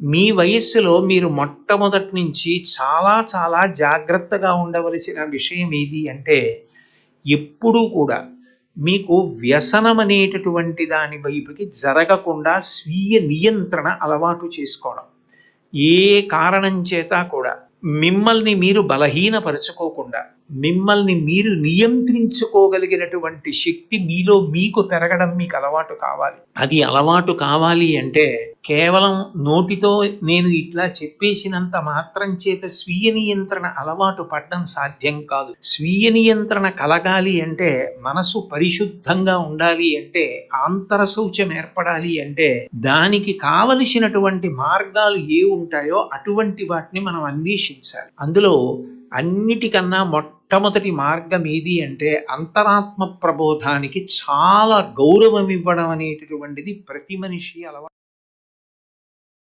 మీ వయస్సులో మీరు మొట్టమొదటి నుంచి చాలా చాలా జాగ్రత్తగా ఉండవలసిన విషయం ఏది అంటే ఎప్పుడూ కూడా మీకు వ్యసనం అనేటటువంటి దాని వైపుకి జరగకుండా స్వీయ నియంత్రణ అలవాటు చేసుకోవడం. ఏ కారణం చేత కూడా మిమ్మల్ని మీరు బలహీనపరచుకోకుండా మిమ్మల్ని మీరు నియంత్రించుకోగలిగినటువంటి శక్తి మీలో మీకు పెరగడం మీకు అలవాటు కావాలి. అది అలవాటు కావాలి అంటే కేవలం నోటితో నేను ఇట్లా చెప్పేసినంత మాత్రం చేత స్వీయ నియంత్రణ అలవాటు పడడం సాధ్యం కాదు. స్వీయ నియంత్రణ కలగాలి అంటే మనసు పరిశుద్ధంగా ఉండాలి అంటే ఆంతర శౌచం ఏర్పడాలి అంటే దానికి కావలసినటువంటి మార్గాలు ఏ ఉంటాయో అటువంటి వాటిని మనం అన్వేషించాలి. అందులో అన్నిటికన్నా మొట్టమొదటి మార్గం ఏది అంటే అంతరాత్మ ప్రబోధానికి చాలా గౌరవం ఇవ్వడం అనేటటువంటిది ప్రతి మనిషి అలవాటు